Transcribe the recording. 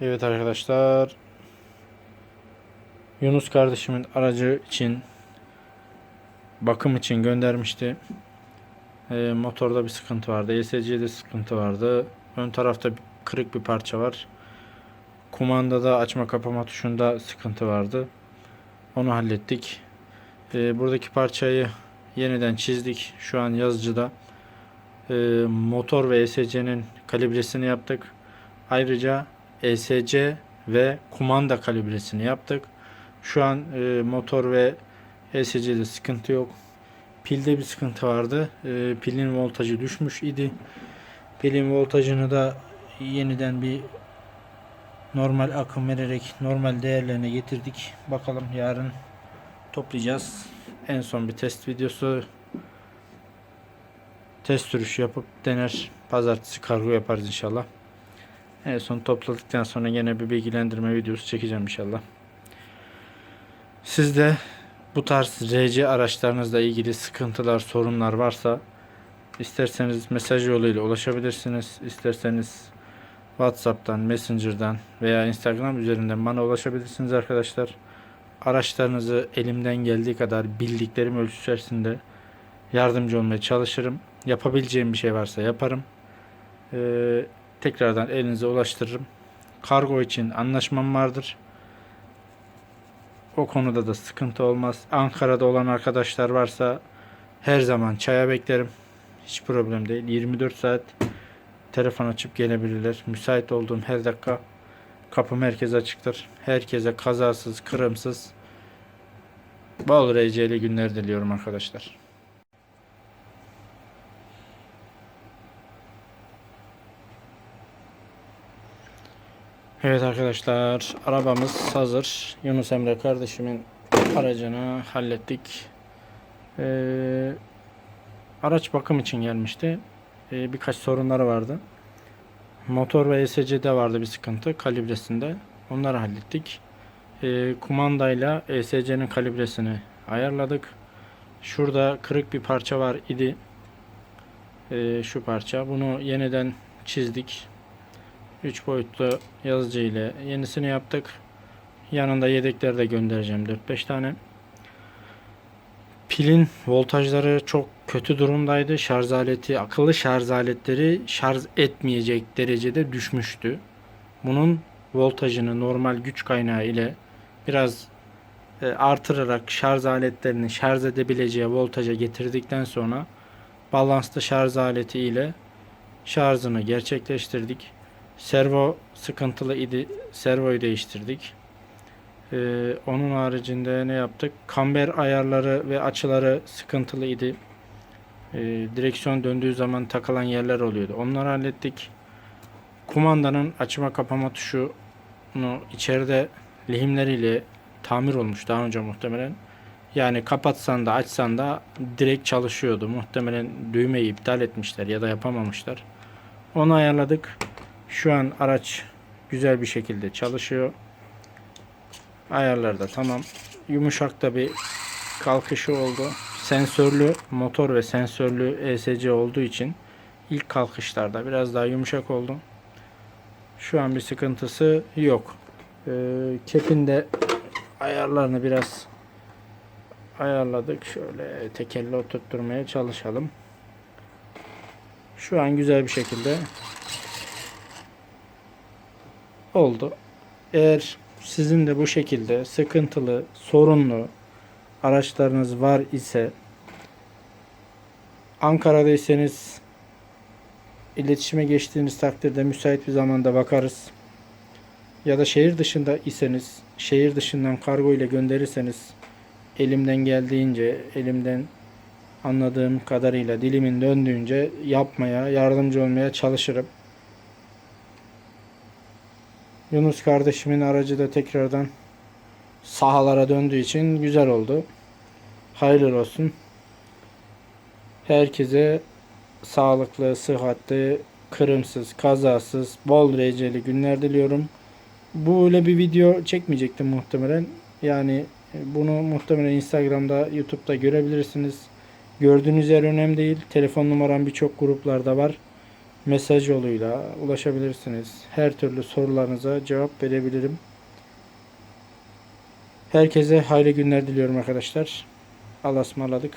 Evet arkadaşlar. Yunus kardeşimin aracı için bakım için göndermişti. Ee, motorda bir sıkıntı vardı. ESC'de sıkıntı vardı. Ön tarafta kırık bir parça var. Kumandada açma kapama tuşunda sıkıntı vardı. Onu hallettik. Ee, buradaki parçayı yeniden çizdik. Şu an yazıcıda. Ee, motor ve ESC'nin kalibresini yaptık. Ayrıca ESC ve kumanda kalibresini yaptık. Şu an e, motor ve ESC'de sıkıntı yok. Pilde bir sıkıntı vardı. E, pilin voltajı düşmüş idi. Pilin voltajını da yeniden bir normal akım vererek normal değerlerine getirdik. Bakalım yarın toplayacağız. En son bir test videosu test sürüşü yapıp dener. Pazartesi kargo yaparız inşallah. En son topladıktan sonra yine bir bilgilendirme videosu çekeceğim inşallah. Siz de bu tarz RC araçlarınızla ilgili sıkıntılar, sorunlar varsa isterseniz mesaj yoluyla ulaşabilirsiniz. İsterseniz WhatsApp'tan, Messenger'dan veya Instagram üzerinden bana ulaşabilirsiniz arkadaşlar. Araçlarınızı elimden geldiği kadar bildiklerim ölçüsü yardımcı olmaya çalışırım. Yapabileceğim bir şey varsa yaparım. Ee, tekrardan elinize ulaştırırım. Kargo için anlaşmam vardır. O konuda da sıkıntı olmaz. Ankara'da olan arkadaşlar varsa her zaman çaya beklerim. Hiç problem değil. 24 saat telefon açıp gelebilirler. Müsait olduğum her dakika kapım herkese açıktır. Herkese kazasız, kırımsız bol RC'li günler diliyorum arkadaşlar. Evet arkadaşlar arabamız hazır. Yunus Emre kardeşimin aracını hallettik. Ee, araç bakım için gelmişti. Ee, birkaç sorunları vardı. Motor ve ESC'de vardı bir sıkıntı kalibresinde. Onları hallettik. Ee, kumandayla ESC'nin kalibresini ayarladık. Şurada kırık bir parça var idi. Ee, şu parça. Bunu yeniden çizdik. 3 boyutlu yazıcı ile yenisini yaptık. Yanında yedekleri de göndereceğim 4-5 tane. Pilin voltajları çok kötü durumdaydı. Şarj aleti, akıllı şarj aletleri şarj etmeyecek derecede düşmüştü. Bunun voltajını normal güç kaynağı ile biraz e, artırarak şarj aletlerini şarj edebileceği voltaja getirdikten sonra balanslı şarj aleti ile şarjını gerçekleştirdik. Servo sıkıntılı idi. Servoyu değiştirdik. Ee, onun haricinde ne yaptık? Kamber ayarları ve açıları sıkıntılı idi. Ee, direksiyon döndüğü zaman takılan yerler oluyordu. Onları hallettik. Kumandanın açma kapama tuşunu içeride lehimleriyle tamir olmuş daha önce muhtemelen. Yani kapatsan da açsan da direkt çalışıyordu. Muhtemelen düğmeyi iptal etmişler ya da yapamamışlar. Onu ayarladık. Şu an araç güzel bir şekilde çalışıyor. Ayarlar da tamam. Yumuşak da bir kalkışı oldu. Sensörlü motor ve sensörlü ESC olduğu için ilk kalkışlarda biraz daha yumuşak oldu. Şu an bir sıkıntısı yok. Ee, kepin de ayarlarını biraz ayarladık. Şöyle tekerle oturtturmaya çalışalım. Şu an güzel bir şekilde oldu. Eğer sizin de bu şekilde sıkıntılı, sorunlu araçlarınız var ise Ankara'daysanız iletişime geçtiğiniz takdirde müsait bir zamanda bakarız. Ya da şehir dışında iseniz şehir dışından kargo ile gönderirseniz elimden geldiğince elimden anladığım kadarıyla dilimin döndüğünce yapmaya, yardımcı olmaya çalışırım. Yunus kardeşimin aracı da tekrardan sahalara döndüğü için güzel oldu. Hayırlı olsun. Herkese sağlıklı, sıhhatli, kırımsız, kazasız, bol receli günler diliyorum. Böyle bir video çekmeyecektim muhtemelen. Yani bunu muhtemelen Instagram'da, YouTube'da görebilirsiniz. Gördüğünüz yer önemli değil. Telefon numaram birçok gruplarda var. Mesaj yoluyla ulaşabilirsiniz. Her türlü sorularınıza cevap verebilirim. Herkese hayırlı günler diliyorum arkadaşlar. Allah'a ısmarladık.